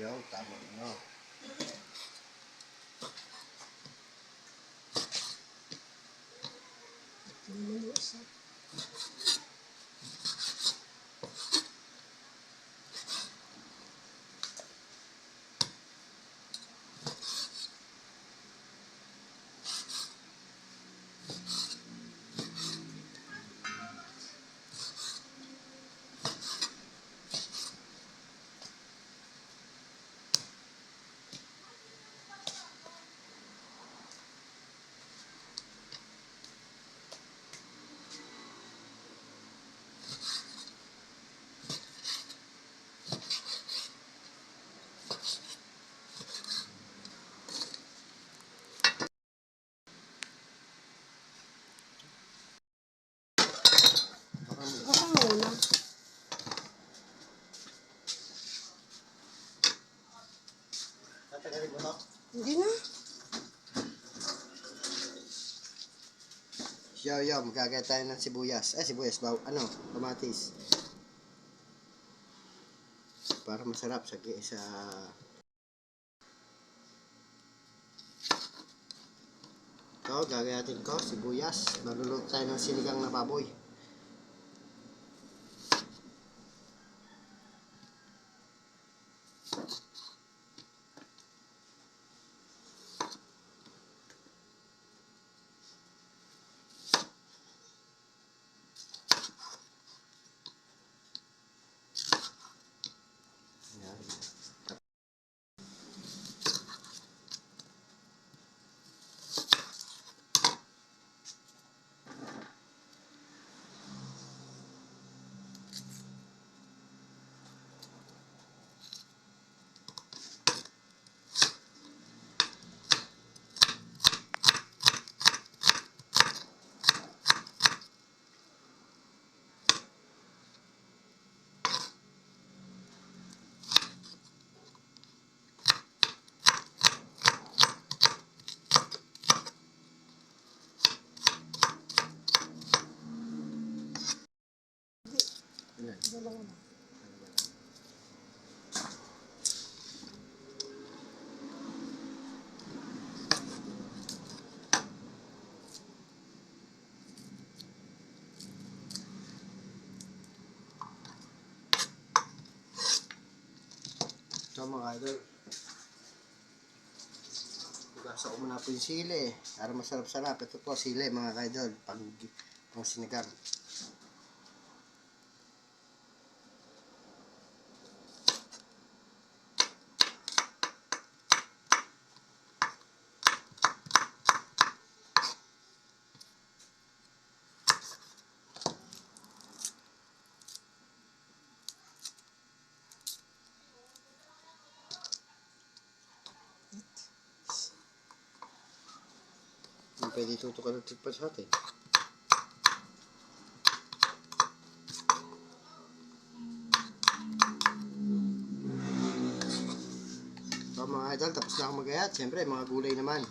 Yo, tama no. Hindi mo isa. Baka mo. Muna. Tatagalin mo to? Hindi na. Yo, yo, magkagaya tayo ng sibuyas. Eh, sibuyas, baw, ano, kamatis. Para masarap sa, sa Ito, gagayatin ko, sibuyas. Maluluto tayo ng sinigang na baboy. Yan. Yan. Dalawa na. So mga idol, Hugasan ko muna po yung sili para masarap-sarap. Ito po sili mga idol, pang, pang sinigang. Hindi pwede tutukan ng tigpa sa atin. So mga idol, tapos na ako magayat. Siyempre, mga gulay naman.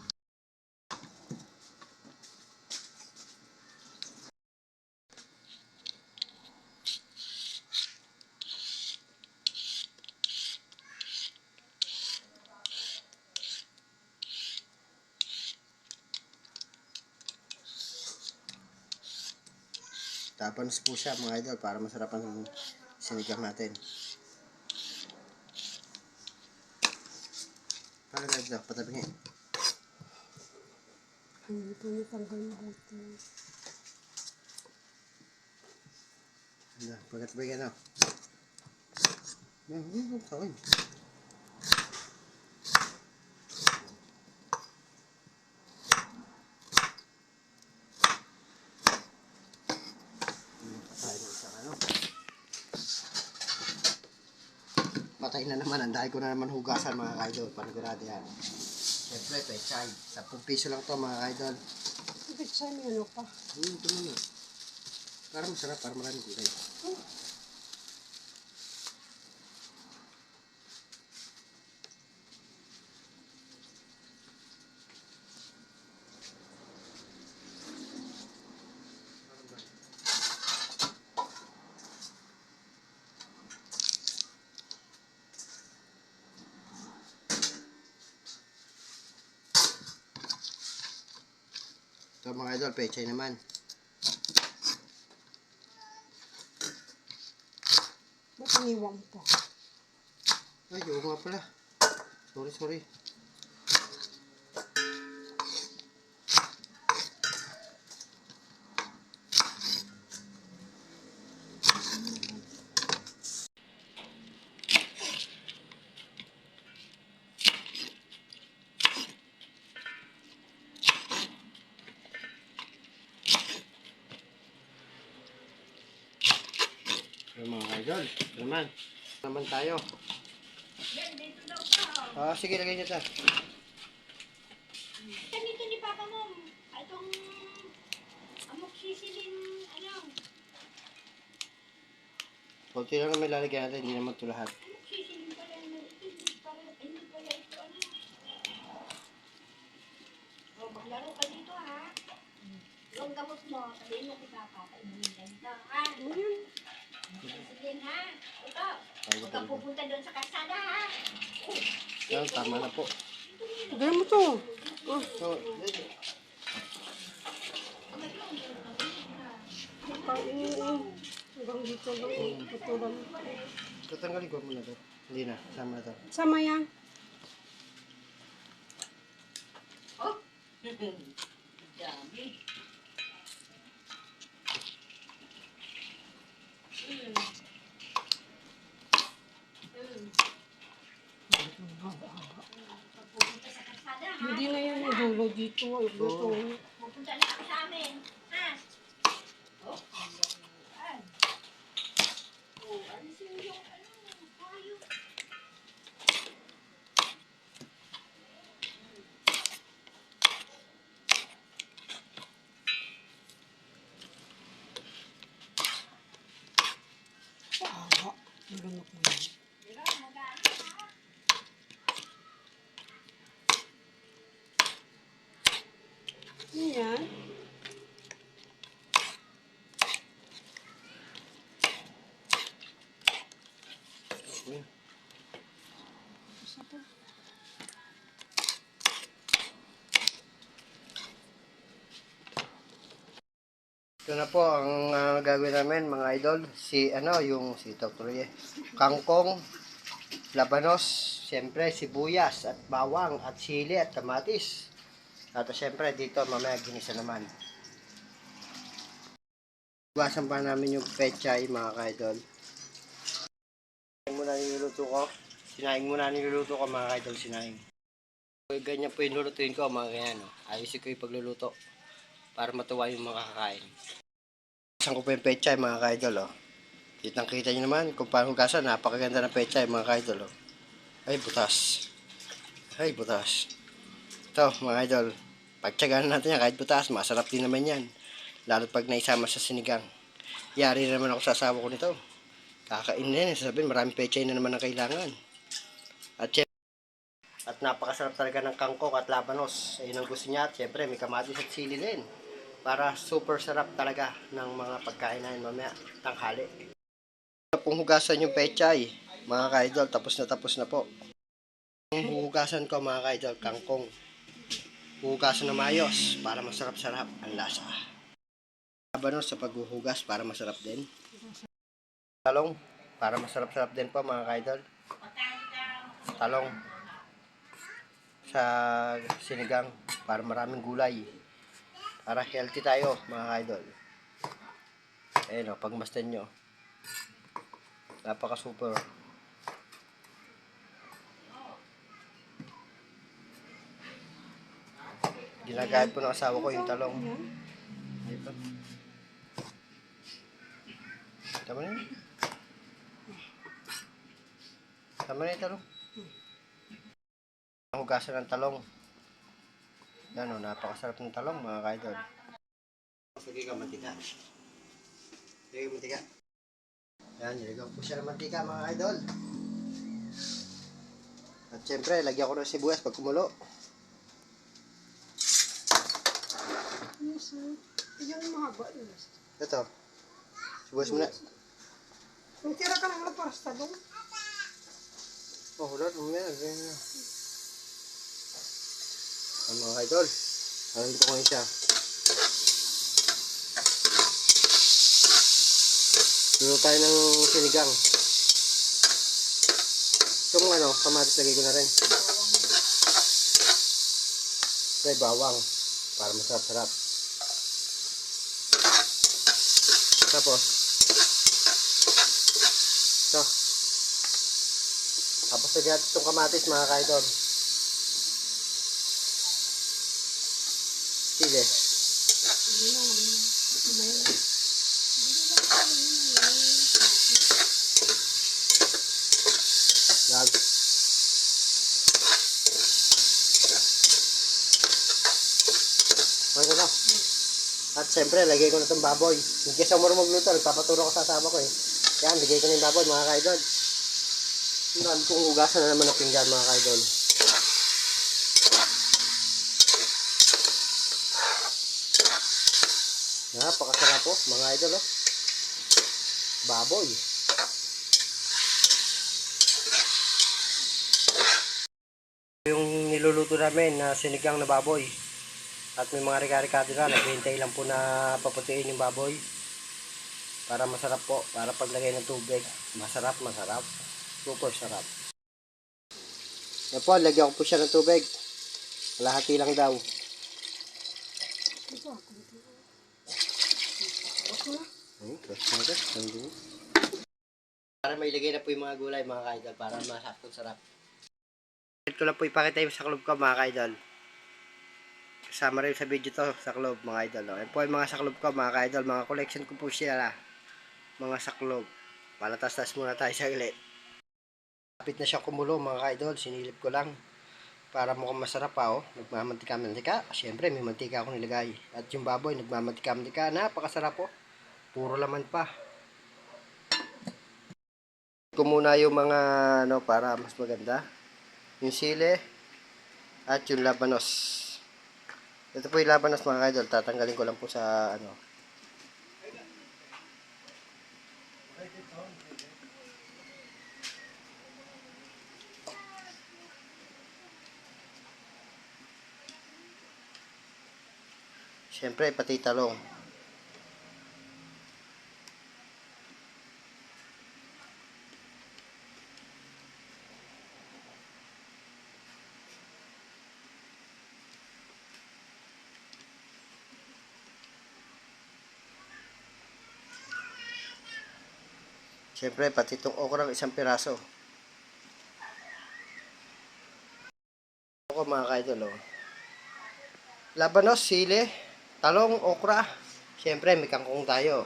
Tapos po siya mga idol para masarap ang sinigang natin. Para na idol, patabingin. Hindi po natanggal mabuti. Ano, pagkatabingin na. Yan, yan, yan, tawin. Patay na isang ano. Patay na naman. Ang dahil ko na naman hugasan mga idol. Panigurado yan. Siyempre, pechay. 10 piso lang to mga idol. Ibig siya may ano pa. Hmm, ito naman. Para masarap, para maraming gulay. Ito mga idol, pechay naman. Ba't iniwan pa? Ay, oo nga pala. Sorry, sorry. Yung mga idol, naman. Naman tayo. Ah, sige, lagay niyo ta. Ganito ni Papa mo, itong amoxicillin, ano, Kunti lang naman lalagyan natin, hindi naman ito lahat. pala ito, hindi pala, hindi pala ito, ano. O, maglaro ka dito, ha? Yung gamot mo, sabihin mo kay Papa, kainumin ka ha? Ano ha? Ito, Ay, huwag kang pupunta doon sa kalsada, ha? Yan, tama na po. Gaya mo to. Oh, So. Hanggang dito lang. Putulan. Tatanggalin ko muna to. Hindi na, sama na to. Sama yan. Oh, dami. Mm. Mm. Pupunta sa kalsada, ha? Hindi na yan yung dulo dito. Ay, dito. Pupunta na ako sa amin. Ha? Oh, ayan. Oh, alisin yung ano, hayop. Awa. Ang ganok mo yan. Diba, magaano, ha? Ano yan? Okay. Isa pa. Ito na po ang ah, gagawin namin mga idol. Si ano, yung si. Ye. Kangkong, labanos, siyempre sibuyas at bawang at sili at kamatis. At siyempre dito mamaya ginisa naman. Iwasan pa namin yung pechay mga idol. Sinaing muna niluluto ko. Sinaing muna niluluto ko mga idol, sinaing. Ganyan po yung lulutuin ko mga ganyan. Ayusin ko yung pagluluto para matuwa yung mga kakain. Saan ko po yung pechay mga kaidol oh. Kitang kita nyo naman kung paano hugasan. Napakaganda ng pechay mga kaidol oh. Ay butas. Ay butas. Ito mga idol. Pagtsagaan natin yan kahit butas. Masarap din naman yan. Lalo pag naisama sa sinigang. Yari na naman ako sa asawa ko nito. Kakain na yan. Sasabihin maraming pechay na naman ang kailangan. At at napakasarap talaga ng kangkong at labanos. Ayun ang gusto niya. At syempre, may kamatis at sili din. Para super sarap talaga ng mga pagkain namin mamaya tanghali. Pong hugasan yung pechay, mga kaidol. Tapos na tapos na po. Hugasan ko mga kaidol, kangkong. Hugasan na mayos para masarap-sarap ang lasa. Labanos sa paghuhugas para masarap din. Talong para masarap-sarap din po mga kaidol. Talong sa sinigang para maraming gulay. Para healthy tayo, mga idol. Ayun o, pagmasdan nyo. Napaka super. Ginagamit po ng asawa ko yung talong. Dito. Tama na. Tama na yung talong. Hugasan ng talong. Yan o, napakasarap ng talong mga kaidol. Sige ka mantika. Sige ka mantika. Yan, nilagyan ko siya ng mantika mga idol. At syempre, lagyan ko ng sibuyas pag kumulo. Yes, sir. Yan mahaba. Yes. Ito. Sibuyas muna. May tira ka naman para sa talong. Oh, wala. Mamaya. Ganyan na. Ang mga idol. Ang dito ko siya. Luto tayo ng sinigang. Itong ano, kamatis lagay ko na rin. May bawang. Para masarap-sarap. Tapos, ito. Tapos lagyan itong kamatis mga kaidol. Sili. Yan. Okay na. At siyempre, lagay ko na itong baboy. In case ako marunong magluto, nagpapaturo ko sa asawa ko eh. Yan, lagay ko na yung baboy mga kaidol. Ang dami kong hugasan na naman ng pinggan mga kaidol. Napakasarap po mga idol oh. Baboy. Yung niluluto namin na sinigang na baboy. At may mga rika-rikado na, naghihintay lang po na paputiin yung baboy. Para masarap po, para paglagay ng tubig, masarap, masarap. Super sarap. Yan po, lagyan ko po siya ng tubig. Kalahati lang daw. Hmm, fresh na ito. Nandun. Para mailagay na po yung mga gulay mga kaidol para masakto sarap. Ito lang po ipakita yung sa club ko mga kaidol. Kasama rin sa video to sa club mga idol. Oh. Yan po yung mga sa club ko mga kaidol. Mga collection ko po siya. Mga sa club. Palatas-tas muna tayo sa ulit. Kapit na siya kumulo mga kaidol. Sinilip ko lang. Para mukhang masarap pa oh. Nagmamantika-mantika. Siyempre may mantika ako nilagay. At yung baboy nagmamantika-mantika. Napakasarap po. Puro laman pa. Ko yung mga ano para mas maganda. Yung sili at yung labanos. Ito po yung labanos mga idol. Tatanggalin ko lang po sa ano. Siyempre, pati talong. Siyempre, pati itong okra isang piraso. Ako mga kaidol, oh. Labanos, sili, talong, okra. Siyempre, may kangkong tayo.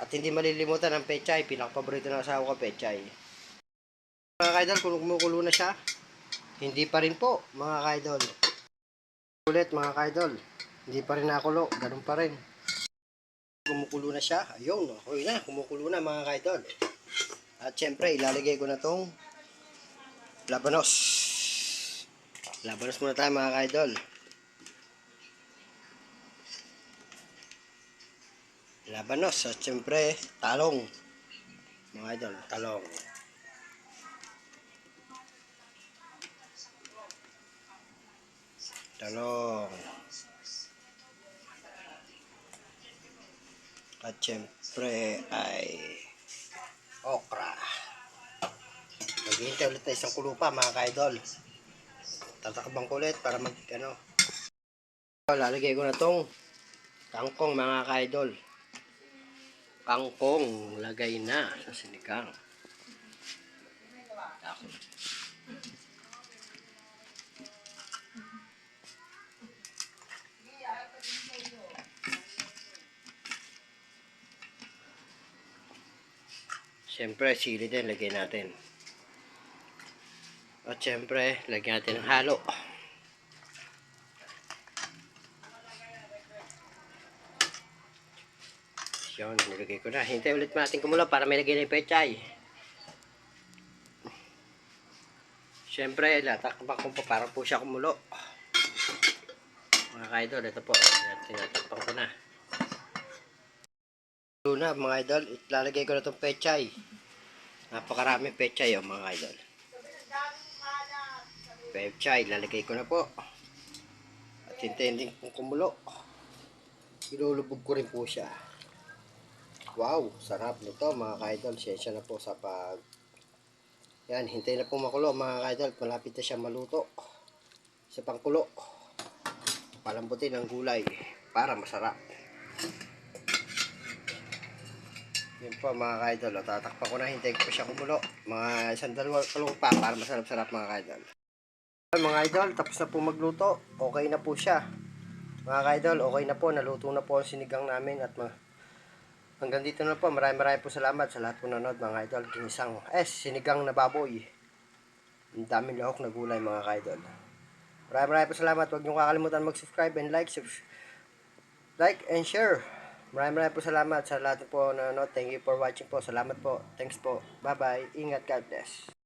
At hindi malilimutan ang pechay. Pinakapaborito ng asawa ko, pechay. Mga kaidol, kung kumukulo na siya, hindi pa rin po, mga kaidol. Ulit, mga kaidol. Hindi pa rin nakulo. Ganun pa rin kumukulo na siya. Ayun, okay na, kumukulo na mga kaidol. At syempre, ilalagay ko na tong labanos. Labanos muna tayo mga kaidol. Labanos at syempre, talong. Mga idol, talong. Talong. At syempre ay okra. Maghihintay ulit na isang kulo pa mga ka-idol. Tatakbang ko ulit para mag ano. Lalagay ko na tong kangkong mga ka-idol. Kangkong lagay na sa sinigang. Ako. Siyempre, sili din, lagay natin. At siyempre, lagyan natin ng halo. Yun, nilagay ko na. Hintay ulit natin kumulo para may lagay na yung pechay. Siyempre, latakpan ko pa para po siya kumulo. Mga kaidol, ito po. Tinatakpan ko na. Una, mga idol, ilalagay ko na itong pechay. Napakarami pechay, oh, mga idol. Pechay, lalagay ko na po. At hintayin din kumulo. Ilulubog ko rin po siya. Wow, sarap nito mga kaidol. Siyensya na po sa pag... Yan, hintay na po makulo mga kaidol. Malapit na siya maluto. Sa pangkulo. Palambutin ang gulay para masarap. Yun po mga kaidol. O, tatakpan ko na. Hintay ko siya kumulo. Mga isang dalawa kulong pa para masarap-sarap mga kaidol. Mga idol, tapos na po magluto. Okay na po siya. Mga kaidol, okay na po. Naluto na po ang sinigang namin at hanggang dito na po. Maraming maraming po salamat sa lahat po nanood mga kaidol. Ginisang, eh, sinigang na baboy. Ang daming lahok na gulay mga kaidol. Maraming maraming po salamat. Huwag niyo kakalimutan mag-subscribe and like. like and share. Maraming maraming po salamat sa lahat po na nanood. Thank you for watching po. Salamat po. Thanks po. Bye-bye. Ingat. God bless.